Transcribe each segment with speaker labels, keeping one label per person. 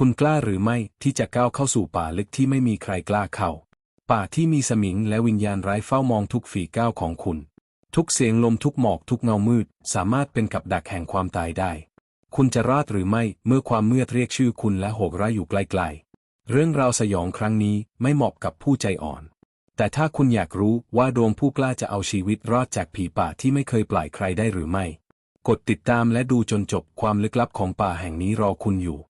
Speaker 1: คุณกล้าหรือไม่ที่จะก้าวเข้าสู่ป่าลึกที่ไม่มีใครกล้าเข้า ป่าที่มีสมิงและวิญญาณร้ายเฝ้ามองทุกฝีก้าวของคุณ ทุกเสียงลมทุกหมอกทุกเงามืด สามารถเป็นกับดักแห่งความตายได้ คุณจะรอดหรือไม่เมื่อความมืดเรียกชื่อคุณและโหกร้ายอยู่ไกลๆ เรื่องราวสยองครั้งนี้ไม่เหมาะกับผู้ใจอ่อน แต่ถ้าคุณอยากรู้ว่าดวงผู้กล้าจะเอาชีวิตรอดจากผีป่าที่ไม่เคยปล่อยใครได้หรือไม่ กดติดตามและดูจนจบความลึกลับของป่าแห่งนี้รอคุณอยู่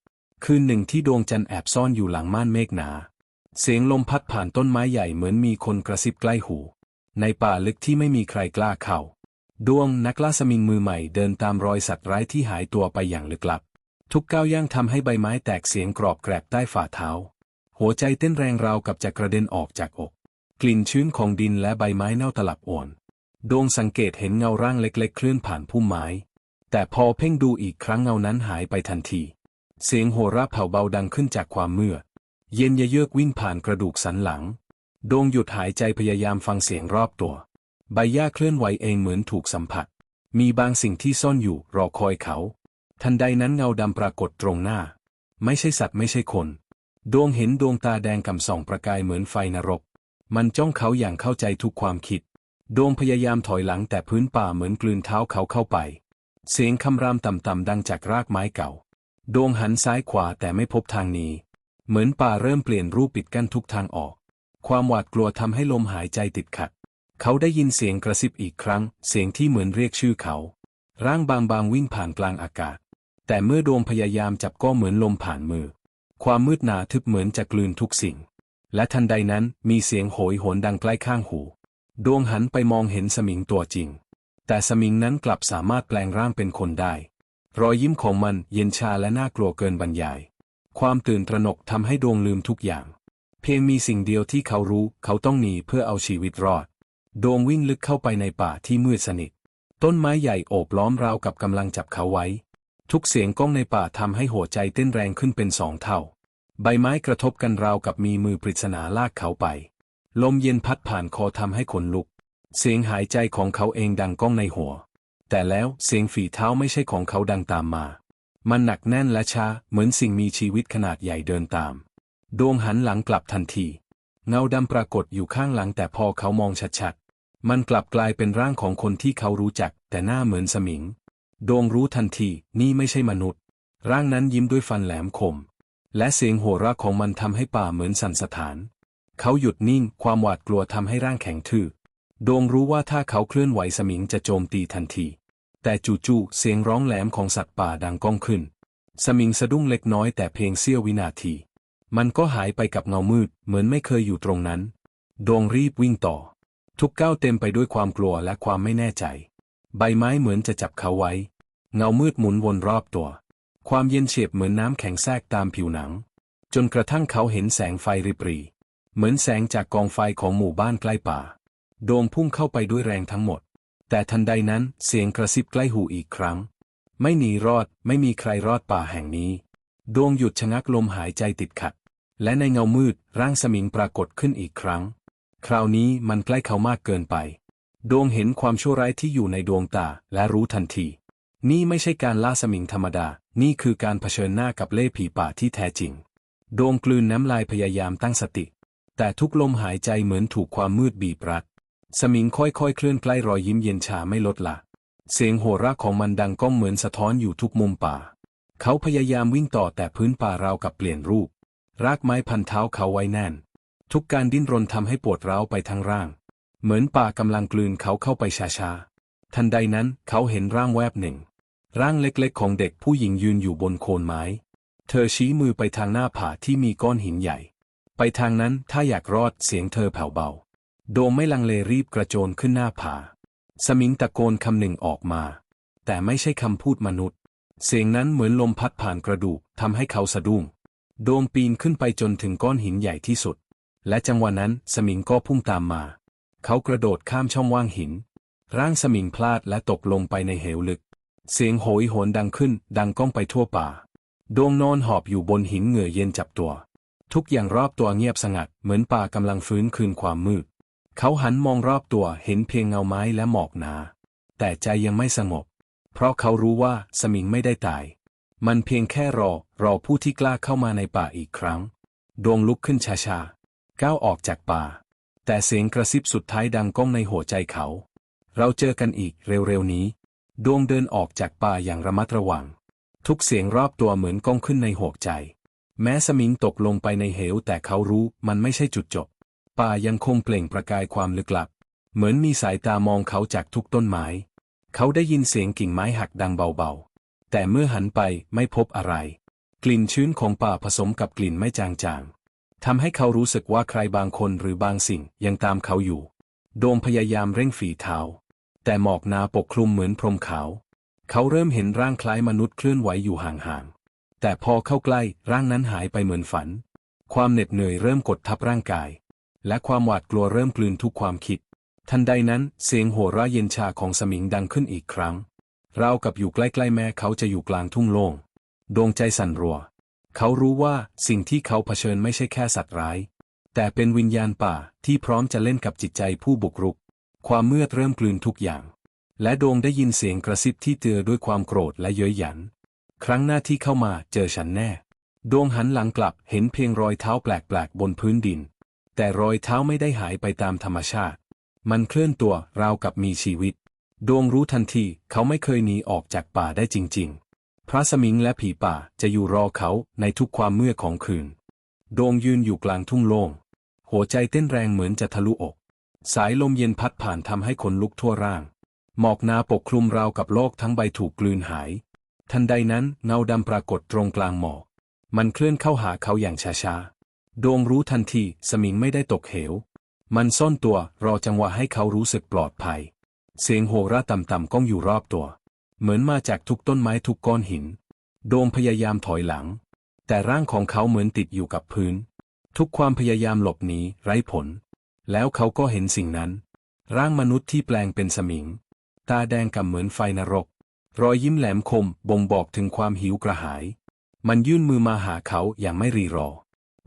Speaker 1: คืนหนึ่งที่ดวงจันทร์แอบซ่อนอยู่หลังม่านเมฆหนา เสียงลมพัดผ่านต้นไม้ใหญ่เหมือนมีคนกระซิบใกล้หู ในป่าลึกที่ไม่มีใครกล้าเข้า ดวงนักล่าสมิงมือใหม่เดินตามรอยสัตว์ร้ายที่หายตัวไปอย่างลึกลับ ทุกก้าวย่างทำให้ใบไม้แตกเสียงกรอบแกรบใต้ฝ่าเท้า หัวใจเต้นแรงราวกับจะกระเด็นออกจากอก กลิ่นชื้นของดินและใบไม้เน่าตลับอ่อนดวงสังเกตเห็นเงาร่างเล็กๆ เคลื่อนผ่านพุ่มไม้ แต่พอเพ่งดูอีกครั้งเงานั้นหายไปทันที เสียงโหราเผ่าเบาดังขึ้นจากความมืดเย็นยเยือกวิ่งผ่านกระดูกสันหลัง ดวงหยุดหายใจพยายามฟังเสียงรอบตัว ใบหญ้าเคลื่อนไหวเองเหมือนถูกสัมผัส มีบางสิ่งที่ซ่อนอยู่รอคอยเขา ทันใดนั้นเงาดำปรากฏตรงหน้า ไม่ใช่สัตว์ไม่ใช่คน ดวงเห็นดวงตาแดงกำส่องประกายเหมือนไฟนรก มันจ้องเขาอย่างเข้าใจทุกความคิด ดวงพยายามถอยหลังแต่พื้นป่าเหมือนกลืนเท้าเขาเข้าไป เสียงคำรามต่ำๆดังจากรากไม้เก่า ดวงหันซ้ายขวาแต่ไม่พบทางหนี้ เหมือนป่าเริ่มเปลี่ยนรูปปิดกั้นทุกทางออก ความหวาดกลัวทำให้ลมหายใจติดขัด เขาได้ยินเสียงกระซิบอีกครั้ง เสียงที่เหมือนเรียกชื่อเขา ร่างบางๆวิ่งผ่านกลางอากาศ แต่เมื่อดวงพยายามจับก็เหมือนลมผ่านมือ ความมืดหนาทึบเหมือนจะกลืนทุกสิ่ง และทันใดนั้นมีเสียงโหยหวนดังใกล้ข้างหู ดวงหันไปมองเห็นสมิงตัวจริง แต่สมิงนั้นกลับสามารถแปลงร่างเป็นคนได้ รอยยิ้มของมันเย็นชาและน่ากลัวเกินบรรยาย ความตื่นตระหนกทำให้ดวงลืมทุกอย่าง เพียงมีสิ่งเดียวที่เขารู้เขาต้องหนีเพื่อเอาชีวิตรอด ดวงวิ่งลึกเข้าไปในป่าที่มืดสนิท ต้นไม้ใหญ่โอบล้อมราวกับกำลังจับเขาไว้ ทุกเสียงก้องในป่าทำให้หัวใจเต้นแรงขึ้นเป็นสองเท่า ใบไม้กระทบกันราวกับมีมือปริศนาลากเขาไป ลมเย็นพัดผ่านคอทำให้ขนลุก เสียงหายใจของเขาเองดังก้องในหัว แต่แล้วเสียงฝีเท้าไม่ใช่ของเขาดังตามมา มันหนักแน่นและช้าเหมือนสิ่งมีชีวิตขนาดใหญ่เดินตาม ดวงหันหลังกลับทันที เงาดำปรากฏอยู่ข้างหลังแต่พอเขามองชัดๆ มันกลับกลายเป็นร่างของคนที่เขารู้จัก แต่หน้าเหมือนสมิง ดวงรู้ทันทีนี่ไม่ใช่มนุษย์ ร่างนั้นยิ้มด้วยฟันแหลมคม และเสียงโห่ราของมันทำให้ป่าเหมือนสั่นสะท้าน เขาหยุดนิ่งความหวาดกลัวทำให้ร่างแข็งทื่อ ดวงรู้ว่าถ้าเขาเคลื่อนไหวสมิงจะโจมตีทันที แต่จู่ๆเสียงร้องแหลมของสัตว์ป่าดังก้องขึ้น สมิงสะดุ้งเล็กน้อยแต่เพียงเสี้ยววินาที มันก็หายไปกับเงามืดเหมือนไม่เคยอยู่ตรงนั้นดวงรีบวิ่งต่อ ทุกก้าวเต็มไปด้วยความกลัวและความไม่แน่ใจ ใบไม้เหมือนจะจับเขาไว้ เงามืดหมุนวนรอบตัว ความเย็นเฉียบเหมือนน้ำแข็งแทรกตามผิวหนัง จนกระทั่งเขาเห็นแสงไฟริบหรีเหมือนแสงจากกองไฟของหมู่บ้านใกล้ป่า โดงพุ่งเข้าไปด้วยแรงทั้งหมด แต่ทันใดนั้นเสียงกระซิบใกล้หูอีกครั้ง ไม่หนีรอดไม่มีใครรอดป่าแห่งนี้ดวงหยุดชะงักลมหายใจติดขัด และในเงามืดร่างสมิงปรากฏขึ้นอีกครั้ง คราวนี้มันใกล้เขามากเกินไปดวงเห็นความชั่วร้ายที่อยู่ในดวงตาและรู้ทันที นี่ไม่ใช่การล่าสมิงธรรมดา นี่คือการเผชิญหน้ากับเล่ห์ผีป่าที่แท้จริงดวงกลืนน้ำลายพยายามตั้งสติ แต่ทุกลมหายใจเหมือนถูกความมืดบีบรัด สมิงค่อยๆเคลื่อนใกล้รอยยิ้มเย็นชาไม่ลดละ เสียงโห่ราของมันดังก้องเหมือนสะท้อนอยู่ทุกมุมป่า เขาพยายามวิ่งต่อแต่พื้นป่าราวกับเปลี่ยนรูป รากไม้พันเท้าเขาไว้แน่น ทุกการดิ้นรนทำให้ปวดร้าวไปทั้งร่าง เหมือนป่ากำลังกลืนเขาเข้าไปช้าๆ ทันใดนั้นเขาเห็นร่างแวบหนึ่ง ร่างเล็กๆ ของเด็กผู้หญิงยืนอยู่บนโคนไม้ เธอชี้มือไปทางหน้าผาที่มีก้อนหินใหญ่ ไปทางนั้นถ้าอยากรอดเสียงเธอแผ่วเบา โดมไม่ลังเลรีบกระโจนขึ้นหน้าผา สมิงตะโกนคำหนึ่งออกมา แต่ไม่ใช่คำพูดมนุษย์ เสียงนั้นเหมือนลมพัดผ่านกระดูกทำให้เขาสะดุ้ง โดมปีนขึ้นไปจนถึงก้อนหินใหญ่ที่สุด และจังหวะนั้นสมิงก็พุ่งตามมา เขากระโดดข้ามช่องว่างหิน ร่างสมิงพลาดและตกลงไปในเหวลึก เสียงโหยโหนดังขึ้น ดังก้องไปทั่วป่าดวงนอนหอบอยู่บนหินเหงื่อเย็นจับตัว ทุกอย่างรอบตัวเงียบสงัดเหมือนป่ากำลังฟื้นคืนความมืด เขาหันมองรอบตัวเห็นเพียงเงาไม้และหมอกหนา แต่ใจยังไม่สงบ เพราะเขารู้ว่าสมิงไม่ได้ตาย มันเพียงแค่รอ รอผู้ที่กล้าเข้ามาในป่าอีกครั้ง ดวงลุกขึ้นช้าๆ ก้าวออกจากป่า แต่เสียงกระซิบสุดท้ายดังก้องในหัวใจเขา เราเจอกันอีกเร็วๆนี้ ดวงเดินออกจากป่าอย่างระมัดระวัง ทุกเสียงรอบตัวเหมือนก้องขึ้นในหัวใจ แม้สมิงตกลงไปในเหวแต่เขารู้มันไม่ใช่จุดจบ ป่ายังคงเปล่งประกายความลึกลับ เหมือนมีสายตามองเขาจากทุกต้นไม้ เขาได้ยินเสียงกิ่งไม้หักดังเบาๆ แต่เมื่อหันไปไม่พบอะไร กลิ่นชื้นของป่าผสมกับกลิ่นไม่จางๆทำให้เขารู้สึกว่าใครบางคนหรือบางสิ่งยังตามเขาอยู่ โดมพยายามเร่งฝีเท้า แต่หมอกหนาปกคลุมเหมือนพรมขาว เขาเริ่มเห็นร่างคล้ายมนุษย์เคลื่อนไหวอยู่ห่างๆ แต่พอเข้าใกล้ร่างนั้นหายไปเหมือนฝัน ความเหน็ดเหนื่อยเริ่มกดทับร่างกาย และความหวาดกลัวเริ่มกลืนทุกความคิด ทันใดนั้นเสียงโห่ร้ายเย็นชาของสมิงดังขึ้นอีกครั้งราวกับอยู่ใกล้ๆแม้เขาจะอยู่กลางทุ่งโล่งดวงใจสั่นรัว เขารู้ว่าสิ่งที่เขาเผชิญไม่ใช่แค่สัตว์ร้าย แต่เป็นวิญญาณป่าที่พร้อมจะเล่นกับจิตใจผู้บุกรุก ความมืดเริ่มกลืนทุกอย่าง และดวงได้ยินเสียงกระซิบที่เตือด้วยความโกรธและเย้ยหยัน ครั้งหน้าที่เข้ามาเจอฉันแน่ ดวงหันหลังกลับเห็นเพียงรอยเท้าแปลกๆบนพื้นดิน แต่รอยเท้าไม่ได้หายไปตามธรรมชาติ มันเคลื่อนตัวราวกับมีชีวิต ดวงรู้ทันทีเขาไม่เคยหนีออกจากป่าได้จริง ๆ พระสมิงและผีป่าจะอยู่รอเขาในทุกความเมืดของคืน ดวงยืนอยู่กลางทุ่งโล่ง หัวใจเต้นแรงเหมือนจะทะลุอก สายลมเย็นพัดผ่านทำให้ขนลุกทั่วร่าง หมอกหนาปกคลุมราวกับโลกทั้งใบถูกกลืนหาย ทันใดนั้นเงาดำปรากฏตรงกลางหมอก มันเคลื่อนเข้าหาเขาอย่างช้าๆ ดวงรู้ทันทีสมิงไม่ได้ตกเหว มันซ่อนตัวรอจังหวะให้เขารู้สึกปลอดภัย เสียงโหราต่ำๆก้องอยู่รอบตัว เหมือนมาจากทุกต้นไม้ทุกก้อนหิน โดมพยายามถอยหลัง แต่ร่างของเขาเหมือนติดอยู่กับพื้น ทุกความพยายามหลบหนีไร้ผล แล้วเขาก็เห็นสิ่งนั้น ร่างมนุษย์ที่แปลงเป็นสมิง ตาแดงกำเหมือนไฟนรก รอยยิ้มแหลมคมบ่งบอกถึงความหิวกระหาย มันยื่นมือมาหาเขาอย่างไม่รีรอ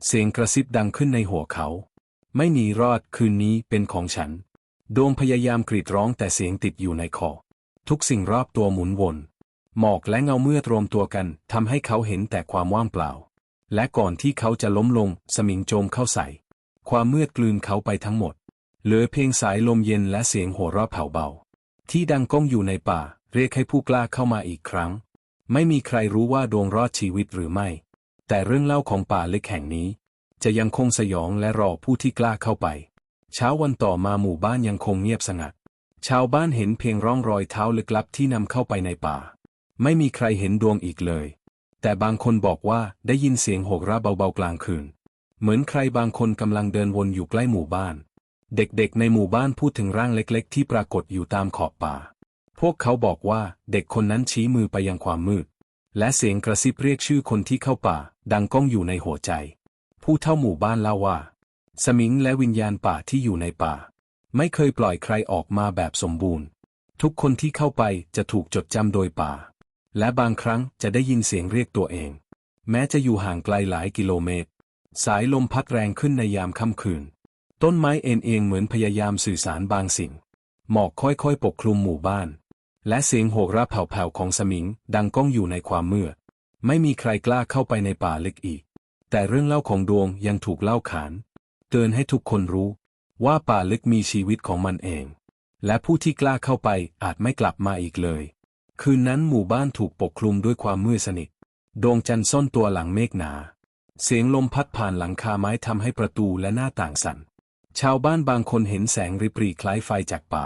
Speaker 1: เสียงกระซิบดังขึ้นในหัวเขา ไม่หนีรอดคืนนี้เป็นของฉัน โดมพยายามกรีดร้องแต่เสียงติดอยู่ในคอ ทุกสิ่งรอบตัวหมุนวน หมอกและเงาเมื่อรวมตัวกันทำให้เขาเห็นแต่ความว่างเปล่า และก่อนที่เขาจะล้มลง สมิงโจมเข้าใส่ ความมืดกลืนเขาไปทั้งหมด เหลือเพียงสายลมเย็นและเสียงหัวเราะเผาเบา ที่ดังก้องอยู่ในป่า เรียกให้ผู้กล้าเข้ามาอีกครั้ง ไม่มีใครรู้ว่าดวงรอดชีวิตหรือไม่ แต่เรื่องเล่าของป่าเล็กแห่งนี้ จะยังคงสยองและรอผู้ที่กล้าเข้าไป เช้าวันต่อมาหมู่บ้านยังคงเงียบสงัด ชาวบ้านเห็นเพียงร่องรอยเท้าลึกลับที่นำเข้าไปในป่า ไม่มีใครเห็นดวงอีกเลย แต่บางคนบอกว่าได้ยินเสียงโหกระเบาๆกลางคืน เหมือนใครบางคนกำลังเดินวนอยู่ใกล้หมู่บ้าน เด็กๆ ในหมู่บ้านพูดถึงร่างเล็กๆ ที่ปรากฏอยู่ตามขอบป่า พวกเขาบอกว่าเด็กคนนั้นชี้มือไปยังความมืด และเสียงกระซิบเรียกชื่อคนที่เข้าป่า ดังก้องอยู่ในหัวใจ ผู้เท่าหมู่บ้านเล่าว่า สมิงและวิญญาณป่าที่อยู่ในป่า ไม่เคยปล่อยใครออกมาแบบสมบูรณ์ ทุกคนที่เข้าไปจะถูกจดจำโดยป่า และบางครั้งจะได้ยินเสียงเรียกตัวเอง แม้จะอยู่ห่างไกลหลายกิโลเมตร สายลมพัดแรงขึ้นในยามค่ำคืน ต้นไม้เอ็นเอียงเหมือนพยายามสื่อสารบางสิ่ง หมอกค่อยๆ ปกคลุมหมู่บ้าน และเสียงโหกระแผ่วๆของสมิงดังก้องอยู่ในความมืด ไม่มีใครกล้าเข้าไปในป่าลึกอีก แต่เรื่องเล่าของดวงยังถูกเล่าขาน เตือนให้ทุกคนรู้ ว่าป่าลึกมีชีวิตของมันเอง และผู้ที่กล้าเข้าไปอาจไม่กลับมาอีกเลย คืนนั้นหมู่บ้านถูกปกคลุมด้วยความมืดสนิท ดวงจันทร์ซ่อนตัวหลังเมฆหนา เสียงลมพัดผ่านหลังคาไม้ทำให้ประตูและหน้าต่างสั่น ชาวบ้านบางคนเห็นแสงริบหรี่คล้ายไฟจากป่า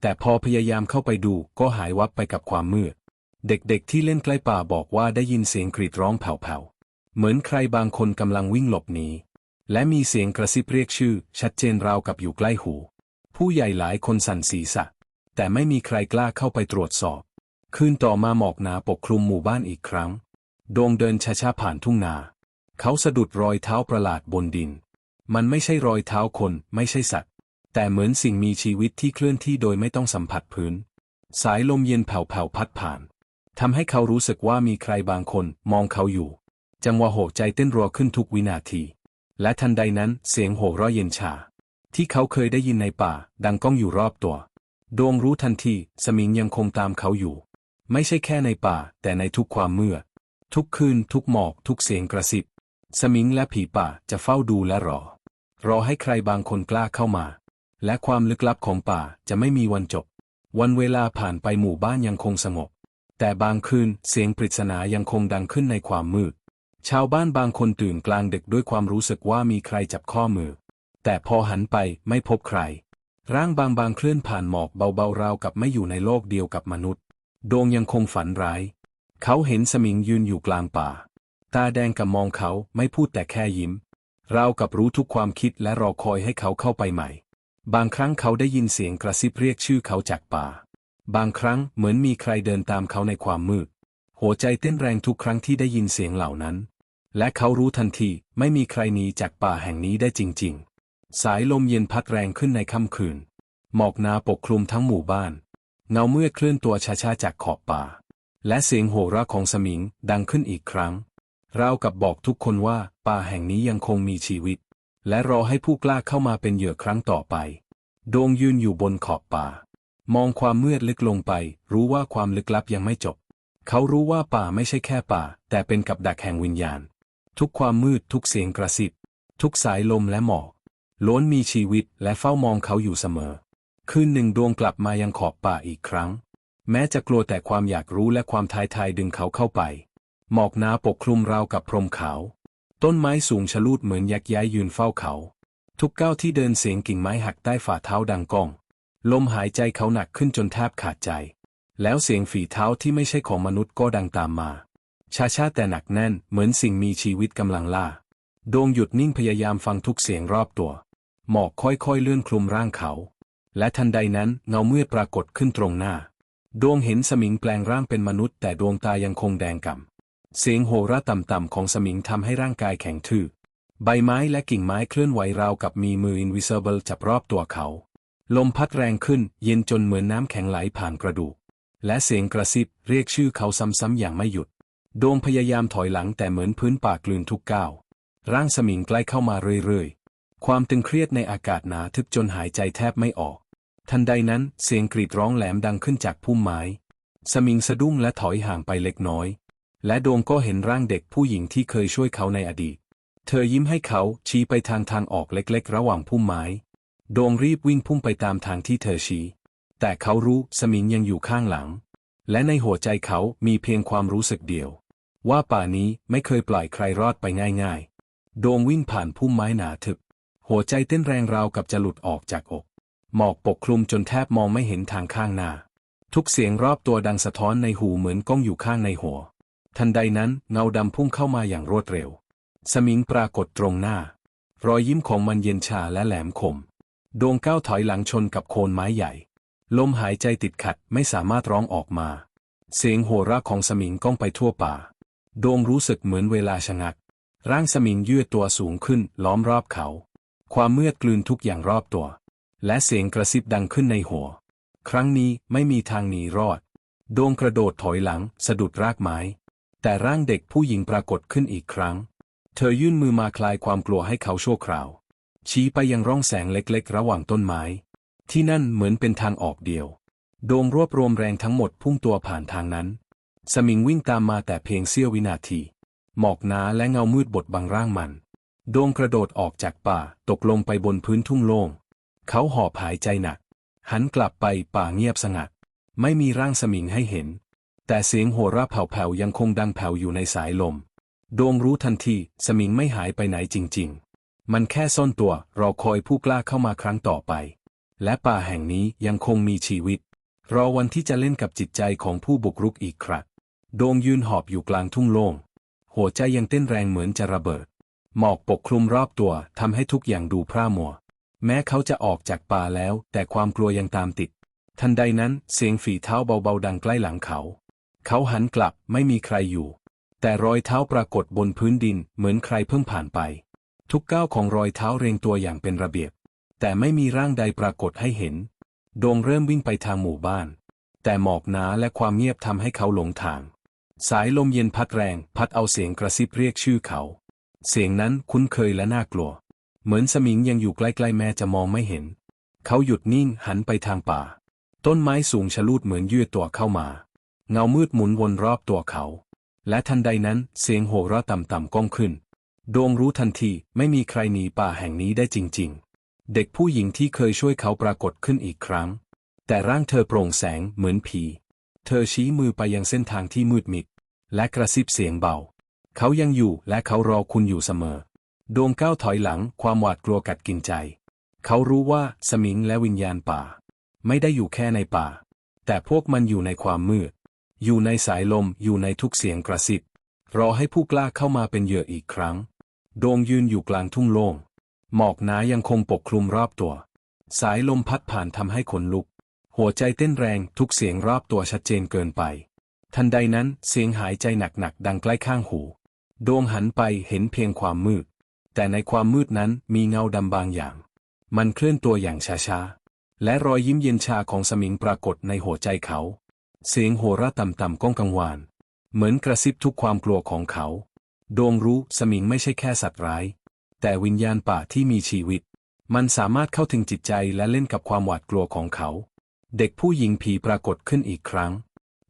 Speaker 1: แต่พอพยายามเข้าไปดูก็หายวับไปกับความมืด เด็กๆที่เล่นใกล้ป่าบอกว่าได้ยินเสียงกรีดร้องแผ่วๆ เหมือนใครบางคนกำลังวิ่งหลบหนีและมีเสียงกระซิบเรียกชื่อ ชัดเจนราวกับอยู่ใกล้หู ผู้ใหญ่หลายคนสั่นศีรษะ แต่ไม่มีใครกล้าเข้าไปตรวจสอบ คืนต่อมาหมอกหนาปกคลุมหมู่บ้านอีกครั้ง โดงเดินช้าๆผ่านทุ่งนา เขาสะดุดรอยเท้าประหลาดบนดิน มันไม่ใช่รอยเท้าคนไม่ใช่สัตว์ แต่เหมือนสิ่งมีชีวิตที่เคลื่อนที่โดยไม่ต้องสัมผัสพื้น สายลมเย็นแผ่วๆพัดผ่าน ทำให้เขารู้สึกว่ามีใครบางคนมองเขาอยู่ จังหวะโหกใจเต้นรัวขึ้นทุกวินาที และทันใดนั้นเสียงโห่ร้อยเย็นชา ที่เขาเคยได้ยินในป่า ดังก้องอยู่รอบตัว ดวงรู้ทันที สมิงยังคงตามเขาอยู่ ไม่ใช่แค่ในป่า แต่ในทุกความเมืดทุกคืน ทุกหมอก ทุกเสียงกระซิบ สมิงและผีป่าจะเฝ้าดูและรอ รอให้ใครบางคนกล้าเข้ามา และความลึกลับของป่าจะไม่มีวันจบ วันเวลาผ่านไปหมู่บ้านยังคงสงบ แต่บางคืนเสียงปริศนายังคงดังขึ้นในความมืด ชาวบ้านบางคนตื่นกลางดึกด้วยความรู้สึกว่ามีใครจับข้อมือ แต่พอหันไปไม่พบใคร ร่างบางบางๆเคลื่อนผ่านหมอกเบาๆราวกับไม่อยู่ในโลกเดียวกับมนุษย์ดวงยังคงฝันร้าย เขาเห็นสมิงยืนอยู่กลางป่า ตาแดงกับมองเขาไม่พูดแต่แค่ยิ้มราวกับรู้ทุกความคิดและรอคอยให้เขาเข้าไปใหม่ บางครั้งเขาได้ยินเสียงกระซิบเรียกชื่อเขาจากป่า บางครั้งเหมือนมีใครเดินตามเขาในความมืด หัวใจเต้นแรงทุกครั้งที่ได้ยินเสียงเหล่านั้น และเขารู้ทันทีไม่มีใครหนีจากป่าแห่งนี้ได้จริง ๆ สายลมเย็นพัดแรงขึ้นในค่ำคืน หมอกนาปกคลุมทั้งหมู่บ้าน เงาเมื่อเคลื่อนตัวช้าๆจากขอบป่า และเสียงโห่เราะของสมิงดังขึ้นอีกครั้งราวกับบอกทุกคนว่าป่าแห่งนี้ยังคงมีชีวิต และรอให้ผู้กล้าเข้ามาเป็นเหยื่อครั้งต่อไป โดงยืนอยู่บนขอบป่า มองความมืดลึกลงไป รู้ว่าความลึกลับยังไม่จบ เขารู้ว่าป่าไม่ใช่แค่ป่า แต่เป็นกับดักแห่งวิญญาณ ทุกความมืดทุกเสียงกระซิบ ทุกสายลมและหมอกล้วนมีชีวิตและเฝ้ามองเขาอยู่เสมอ คืนหนึ่งดวงกลับมายังขอบป่าอีกครั้ง แม้จะกลัวแต่ความอยากรู้และความทายทายดึงเขาเข้าไป หมอกหนาปกคลุมราวกับพรมขาว ต้นไม้สูงชะลูดเหมือนยักษ์ย้ายยืนเฝ้าเขา ทุกก้าวที่เดินเสียงกิ่งไม้หักใต้ฝ่าเท้าดังก้อง ลมหายใจเขาหนักขึ้นจนแทบขาดใจ แล้วเสียงฝีเท้าที่ไม่ใช่ของมนุษย์ก็ดังตามมาช้าแต่หนักแน่นเหมือนสิ่งมีชีวิตกำลังล่า ดวงหยุดนิ่งพยายามฟังทุกเสียงรอบตัว หมอกค่อยๆเลื่อนคลุมร่างเขา และทันใดนั้นเงามืดปรากฏขึ้นตรงหน้า ดวงเห็นสมิงแปลงร่างเป็นมนุษย์แต่ดวงตายังคงแดงก่ำเสียงโหราต่ำๆของสมิงทำให้ร่างกายแข็งทื่อใบไม้และกิ่งไม้เคลื่อนไหวราวกับมีมือ invisible จับรอบตัวเขา ลมพัดแรงขึ้นเย็นจนเหมือนน้ำแข็งไหลผ่านกระดูก และเสียงกระซิบเรียกชื่อเขาซ้ำๆอย่างไม่หยุด โดงพยายามถอยหลังแต่เหมือนพื้นป่ากลืนทุกก้าว ร่างสมิงใกล้เข้ามาเรื่อยๆ ความตึงเครียดในอากาศหนาทึบจนหายใจแทบไม่ออก ทันใดนั้นเสียงกรีดร้องแหลมดังขึ้นจากพุ่มไม้ สมิงสะดุ้งและถอยห่างไปเล็กน้อย และโดงก็เห็นร่างเด็กผู้หญิงที่เคยช่วยเขาในอดีต เธอยิ้มให้เขาชี้ไปทางทางออกเล็กๆ ระหว่างพุ่มไม้ โดงรีบวิ่งพุ่งไปตามทางที่เธอชี้ แต่เขารู้สมิงยังอยู่ข้างหลัง และในหัวใจเขามีเพียงความรู้สึกเดียว ว่าป่านี้ไม่เคยปล่อยใครรอดไปง่ายๆ โดงวิ่งผ่านพุ่มไม้หนาทึบ หัวใจเต้นแรงราวกับจะหลุดออกจากอก หมอกปกคลุมจนแทบมองไม่เห็นทางข้างหน้า ทุกเสียงรอบตัวดังสะท้อนในหูเหมือนก้องอยู่ข้างในหัว ทันใดนั้นเงาดำพุ่งเข้ามาอย่างรวดเร็ว สมิงปรากฏตรงหน้า รอยยิ้มของมันเย็นชาและแหลมคม ดวงก้าวถอยหลังชนกับโคนไม้ใหญ่ ลมหายใจติดขัดไม่สามารถร้องออกมา เสียงโห่ราของสมิงก้องไปทั่วป่า ดวงรู้สึกเหมือนเวลาชะงัก ร่างสมิงยืดตัวสูงขึ้นล้อมรอบเขา ความมืดกลืนทุกอย่างรอบตัว และเสียงกระซิบดังขึ้นในหัว ครั้งนี้ไม่มีทางหนีรอด ดวงกระโดดถอยหลังสะดุดรากไม้ แต่ร่างเด็กผู้หญิงปรากฏขึ้นอีกครั้ง เธอยื่นมือมาคลายความกลัวให้เขาชั่วคราว ชี้ไปยังร่องแสงเล็กๆ ระหว่างต้นไม้ ที่นั่นเหมือนเป็นทางออกเดียว โดงรวบรวมแรงทั้งหมดพุ่งตัวผ่านทางนั้น สมิงวิ่งตามมาแต่เพียงเสี้ยววินาที หมอกหนาและเงามืดบดบังร่างมัน โดงกระโดดออกจากป่าตกลงไปบนพื้นทุ่งโล่ง เขาหอบหายใจหนัก หันกลับไปป่าเงียบสงัด ไม่มีร่างสมิงให้เห็น แต่เสียงโห่ราแผ่วๆยังคงดังแผ่วอยู่ในสายลม โดงรู้ทันทีสมิงไม่หายไปไหนจริง ๆ มันแค่ซ่อนตัวรอคอยผู้กล้าเข้ามาครั้งต่อไป และป่าแห่งนี้ยังคงมีชีวิต รอวันที่จะเล่นกับจิตใจของผู้บุกรุกอีกครั้งโดงยืนหอบอยู่กลางทุ่งโล่ง หัวใจยังเต้นแรงเหมือนจะระเบิด หมอกปกคลุมรอบตัวทำให้ทุกอย่างดูพร่ามัว แม้เขาจะออกจากป่าแล้ว แต่ความกลัวยังตามติด ทันใดนั้นเสียงฝีเท้าเบาๆดังใกล้หลังเขา เขาหันกลับไม่มีใครอยู่ แต่รอยเท้าปรากฏบนพื้นดินเหมือนใครเพิ่งผ่านไป ทุกก้าวของรอยเท้าเรียงตัวอย่างเป็นระเบียบ แต่ไม่มีร่างใดปรากฏให้เห็น โดงเริ่มวิ่งไปทางหมู่บ้าน แต่หมอกหนาและความเงียบทำให้เขาหลงทาง สายลมเย็นพัดแรง พัดเอาเสียงกระซิบเรียกชื่อเขา เสียงนั้นคุ้นเคยและน่ากลัว เหมือนสมิงยังอยู่ใกล้ๆแม้จะมองไม่เห็น เขาหยุดนิ่งหันไปทางป่า ต้นไม้สูงชะลูดเหมือนยืดตัวเข้ามา เงามืดหมุนวนรอบตัวเขา และทันใดนั้นเสียงโห่เราะต่ำๆก้องขึ้น ดวงรู้ทันทีไม่มีใครหนีป่าแห่งนี้ได้จริง ๆ เด็กผู้หญิงที่เคยช่วยเขาปรากฏขึ้นอีกครั้ง แต่ร่างเธอโปร่งแสงเหมือนผี เธอชี้มือไปยังเส้นทางที่มืดมิด และกระซิบเสียงเบา เขายังอยู่และเขารอคุณอยู่เสมอ ดวงก้าวถอยหลังความหวาดกลัวกัดกินใจ เขารู้ว่าสมิงและวิญญาณป่า ไม่ได้อยู่แค่ในป่า แต่พวกมันอยู่ในความมืด อยู่ในสายลมอยู่ในทุกเสียงกระซิบรอให้ผู้กล้าเข้ามาเป็นเหยื่ออีกครั้ง ดวงยืนอยู่กลางทุ่งโล่ง หมอกหนายังคงปกคลุมรอบตัว สายลมพัดผ่านทำให้ขนลุก หัวใจเต้นแรงทุกเสียงรอบตัวชัดเจนเกินไป ทันใดนั้นเสียงหายใจหนักๆดังใกล้ข้างหูดวงหันไปเห็นเพียงความมืด แต่ในความมืดนั้นมีเงาดำบางอย่าง มันเคลื่อนตัวอย่างช้าๆ และรอยยิ้มเย็นชาของสมิงปรากฏในหัวใจเขา เสียงโหระต่ำๆก้องกังวาน เหมือนกระซิบทุกความกลัวของเขา ดวงรู้สมิงไม่ใช่แค่สัตว์ร้าย แต่วิญญาณป่าที่มีชีวิต มันสามารถเข้าถึงจิตใจและเล่นกับความหวาดกลัวของเขา เด็กผู้หญิงผีปรากฏขึ้นอีกครั้ง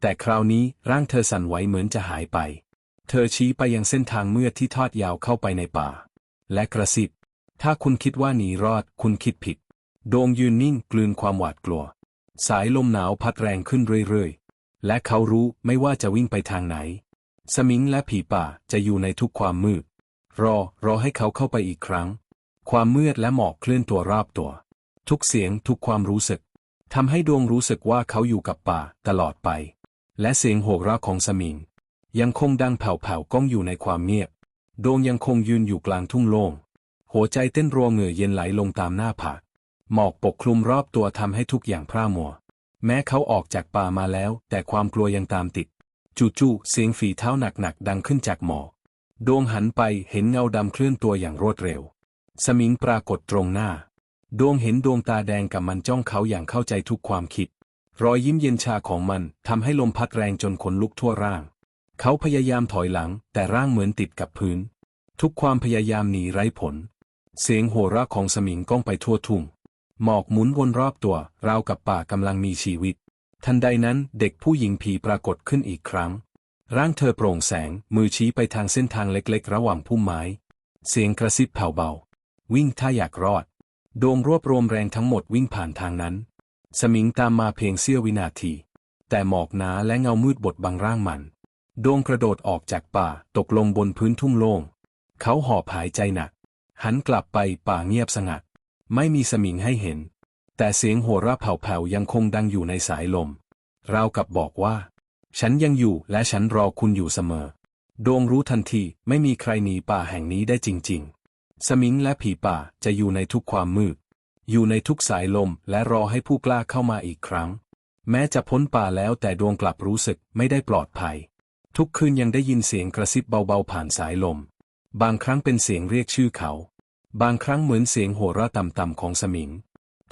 Speaker 1: แต่คราวนี้ร่างเธอสั่นไหวเหมือนจะหายไป เธอชี้ไปยังเส้นทางเมืดที่ทอดยาวเข้าไปในป่า และกระซิบถ้าคุณคิดว่าหนีรอด คุณคิดผิดโดงยืนนิ่งกลืนความหวาดกลัว สายลมหนาวพัดแรงขึ้นเรื่อยๆ และเขารู้ไม่ว่าจะวิ่งไปทางไหน สมิงและผีป่าจะอยู่ในทุกความมืด รอ รอให้เขาเข้าไปอีกครั้ง ความมืดและหมอกเคลื่อนตัวรอบตัว ทุกเสียงทุกความรู้สึกทำให้ดวงรู้สึกว่าเขาอยู่กับป่าตลอดไป และเสียงโห่ร้องของสมิง ยังคงดังแผ่วๆก้องอยู่ในความเงียบ ดวงยังคงยืนอยู่กลางทุ่งโล่ง หัวใจเต้นรัวเหงื่อเย็นไหลลงตามหน้าผาก หมอกปกคลุมรอบตัวทำให้ทุกอย่างพร่ามัว แม้เขาออกจากป่ามาแล้ว แต่ความกลัวยังตามติด จู่ๆเสียงฝีเท้าหนักๆดังขึ้นจากหมอกดวงหันไปเห็นเงาดำเคลื่อนตัวอย่างรวดเร็ว สมิงปรากฏตรงหน้าดวงเห็นดวงตาแดงกับมันจ้องเขาอย่างเข้าใจทุกความคิด รอยยิ้มเย็นชาของมันทำให้ลมพัดแรงจนขนลุกทั่วร่าง เขาพยายามถอยหลัง แต่ร่างเหมือนติดกับพื้น ทุกความพยายามหนีไร้ผล เสียงโห่ราของสมิงก้องไปทั่วทุ่ง หมอกหมุนวนรอบตัว ราวกับป่ากำลังมีชีวิต ทันใดนั้นเด็กผู้หญิงผีปรากฏขึ้นอีกครั้ง ร่างเธอโปร่งแสงมือชี้ไปทางเส้นทางเล็กๆ ระหว่างพุ่มไม้ เสียงกระซิบแผ่วเบา วิ่งถ้าอยากรอด โดงรวบรวมแรงทั้งหมดวิ่งผ่านทางนั้น สมิงตามมาเพียงเสี้ยววินาที แต่หมอกหนาและเงามืดบดบังร่างมัน โดงกระโดดออกจากป่าตกลงบนพื้นทุ่งโล่ง เขาหอบหายใจหนัก หันกลับไปป่าเงียบสงัด ไม่มีสมิงให้เห็น แต่เสียงโห่ราะแผ่วๆยังคงดังอยู่ในสายลม ราวกับบอกว่า ฉันยังอยู่และฉันรอคุณอยู่เสมอ โดงรู้ทันทีไม่มีใครหนีป่าแห่งนี้ได้จริง ๆ สมิงและผีป่าจะอยู่ในทุกความมืด อยู่ในทุกสายลมและรอให้ผู้กล้าเข้ามาอีกครั้ง แม้จะพ้นป่าแล้วแต่ดวงกลับรู้สึกไม่ได้ปลอดภัย ทุกคืนยังได้ยินเสียงกระซิบเบาๆผ่านสายลม บางครั้งเป็นเสียงเรียกชื่อเขา บางครั้งเหมือนเสียงโห่ราะต่ำๆของสมิง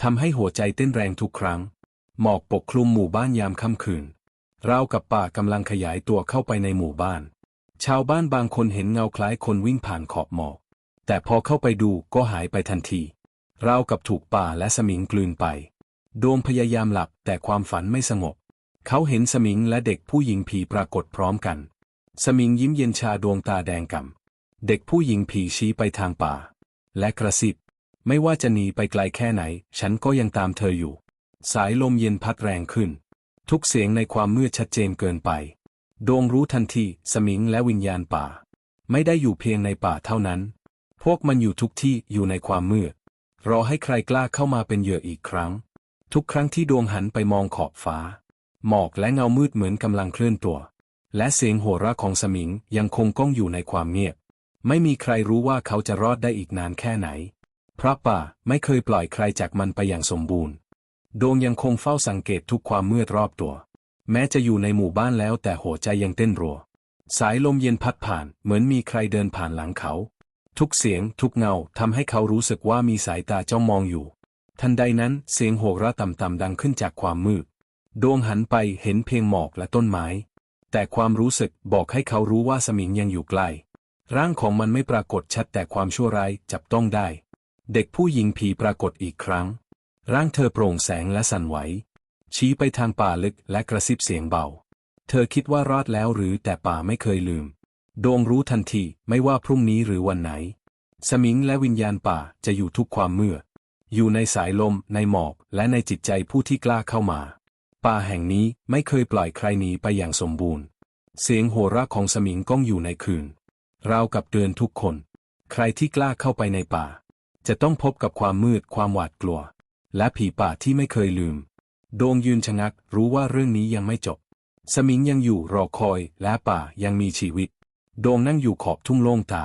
Speaker 1: ทำให้หัวใจเต้นแรงทุกครั้ง หมอกปกคลุมหมู่บ้านยามค่ำคืนราวกับป่ากำลังขยายตัวเข้าไปในหมู่บ้าน ชาวบ้านบางคนเห็นเงาคล้ายคนวิ่งผ่านขอบหมอก แต่พอเข้าไปดูก็หายไปทันที ราวกับถูกป่าและสมิงกลืนไป โดมพยายามหลับแต่ความฝันไม่สงบ เขาเห็นสมิงและเด็กผู้หญิงผีปรากฏพร้อมกัน สมิงยิ้มเย็นชาดวงตาแดงก่ำเด็กผู้หญิงผีชี้ไปทางป่า และกระซิบ ไม่ว่าจะหนีไปไกลแค่ไหน ฉันก็ยังตามเธออยู่ สายลมเย็นพัดแรงขึ้น ทุกเสียงในความมืดชัดเจนเกินไป โดงรู้ทันที สมิงและวิญญาณป่า ไม่ได้อยู่เพียงในป่าเท่านั้น พวกมันอยู่ทุกที่อยู่ในความมืด รอให้ใครกล้าเข้ามาเป็นเหยื่ออีกครั้ง ทุกครั้งที่ดวงหันไปมองขอบฟ้า หมอกและเงามืดเหมือนกำลังเคลื่อนตัว และเสียงโห่ราของสมิงยังคงก้องอยู่ในความเงียบ ไม่มีใครรู้ว่าเขาจะรอดได้อีกนานแค่ไหน พระป่าไม่เคยปล่อยใครจากมันไปอย่างสมบูรณ์ ดวงยังคงเฝ้าสังเกตทุกความมืดรอบตัว แม้จะอยู่ในหมู่บ้านแล้วแต่หัวใจยังเต้นรัว สายลมเย็นพัดผ่านเหมือนมีใครเดินผ่านหลังเขา ทุกเสียงทุกเงาทำให้เขารู้สึกว่ามีสายตาจ้องมองอยู่ ทันใดนั้นเสียงโหราะต่ำๆดังขึ้นจากความมืด ดวงหันไปเห็นเพียงหมอกและต้นไม้ แต่ความรู้สึกบอกให้เขารู้ว่าสมิงยังอยู่ใกล้ร่างของมันไม่ปรากฏชัดแต่ความชั่วร้ายจับต้องได้ เด็กผู้หญิงผีปรากฏอีกครั้ง ร่างเธอโปร่งแสงและสั่นไหว ชี้ไปทางป่าลึกและกระซิบเสียงเบา เธอคิดว่ารอดแล้วหรือแต่ป่าไม่เคยลืมโดงรู้ทันทีไม่ว่าพรุ่งนี้หรือวันไหน สมิงและวิญญาณป่าจะอยู่ทุกความมืดอยู่ในสายลม ในหมอกและในจิตใจผู้ที่กล้าเข้ามา ป่าแห่งนี้ไม่เคยปล่อยใครหนีไปอย่างสมบูรณ์ เสียงโห่ราของสมิงก้องอยู่ในคืน ราวกับเตือนทุกคน ใครที่กล้าเข้าไปในป่า จะต้องพบกับความมืดความหวาดกลัว และผีป่าที่ไม่เคยลืม โดงยืนชะงักรู้ว่าเรื่องนี้ยังไม่จบ สมิงยังอยู่รอคอยและป่ายังมีชีวิต โดงนั่งอยู่ขอบทุ่งโล่งตา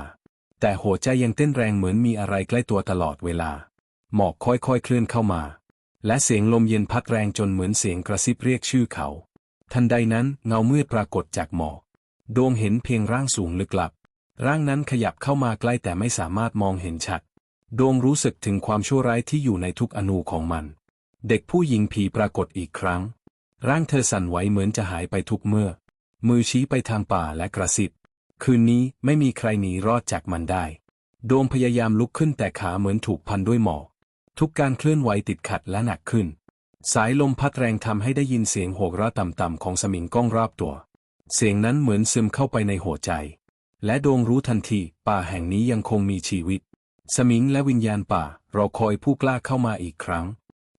Speaker 1: แต่หัวใจยังเต้นแรงเหมือนมีอะไรใกล้ตัวตลอดเวลา หมอกค่อยๆเคลื่อนเข้ามา และเสียงลมเย็นพัดแรงจนเหมือนเสียงกระซิบเรียกชื่อเขา ทันใดนั้นเงามืดปรากฏจากหมอกโดงเห็นเพียงร่างสูงลึกลับ ร่างนั้นขยับเข้ามาใกล้แต่ไม่สามารถมองเห็นชัด โดงรู้สึกถึงความชั่วร้ายที่อยู่ในทุกอนูของมัน เด็กผู้หญิงผีปรากฏอีกครั้ง ร่างเธอสั่นไหวเหมือนจะหายไปทุกเมื่อ มือชี้ไปทางป่าและกระซิบ คืนนี้ไม่มีใครหนีรอดจากมันได้ โดมพยายามลุกขึ้นแต่ขาเหมือนถูกพันด้วยหมอกทุกการเคลื่อนไหวติดขัดและหนักขึ้น สายลมพัดแรงทำให้ได้ยินเสียงโหกระต่ำๆของสมิงก้องรอบตัว เสียงนั้นเหมือนซึมเข้าไปในหัวใจ และโดงรู้ทันทีป่าแห่งนี้ยังคงมีชีวิต สมิงและวิญญาณป่า รอคอยผู้กล้าเข้ามาอีกครั้ง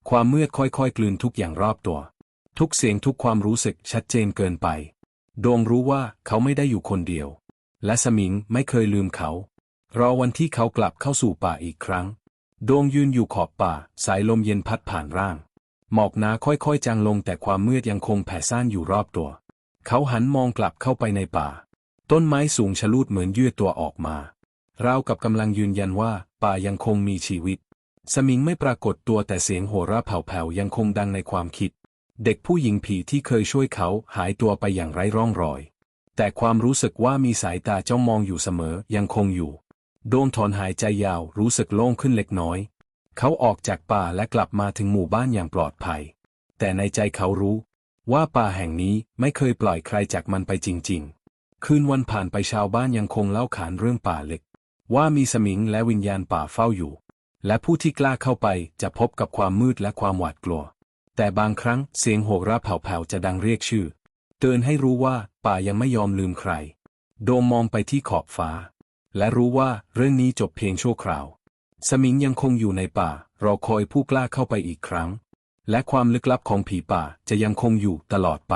Speaker 1: ความมืดค่อยๆ กลืนทุกอย่างรอบตัว ทุกเสียงทุกความรู้สึกชัดเจนเกินไป โดงรู้ว่าเขาไม่ได้อยู่คนเดียว และสมิงไม่เคยลืมเขา รอวันที่เขากลับเข้าสู่ป่าอีกครั้ง โดงยืนอยู่ขอบป่า สายลมเย็นพัดผ่านร่าง หมอกหนาค่อยๆ จางลงแต่ความมืดยังคงแผ่ซ่านอยู่รอบตัว เขาหันมองกลับเข้าไปในป่า ต้นไม้สูงชะลูดเหมือนยืดตัวออกมา ราวกับกำลังยืนยันว่า ป่ายังคงมีชีวิต สมิงไม่ปรากฏตัวแต่เสียงโห่ราแผ่วๆยังคงดังในความคิด เด็กผู้หญิงผีที่เคยช่วยเขาหายตัวไปอย่างไร้ร่องรอย แต่ความรู้สึกว่ามีสายตาจ้องมองอยู่เสมอยังคงอยู่ โดนถอนหายใจยาวรู้สึกโล่งขึ้นเล็กน้อย เขาออกจากป่าและกลับมาถึงหมู่บ้านอย่างปลอดภัย แต่ในใจเขารู้ว่าป่าแห่งนี้ไม่เคยปล่อยใครจากมันไปจริง ๆ คืนวันผ่านไปชาวบ้านยังคงเล่าขานเรื่องป่าเล็ก ว่ามีสมิงและวิญญาณป่าเฝ้าอยู่ และผู้ที่กล้าเข้าไปจะพบกับความมืดและความหวาดกลัว แต่บางครั้งเสียงโหกระแผ่วๆจะดังเรียกชื่อ เตือนให้รู้ว่าป่ายังไม่ยอมลืมใคร โดมมองไปที่ขอบฟ้า และรู้ว่าเรื่องนี้จบเพียงชั่วคราว สมิงยังคงอยู่ในป่ารอคอยผู้กล้าเข้าไปอีกครั้ง และความลึกลับของผีป่าจะยังคงอยู่ตลอดไป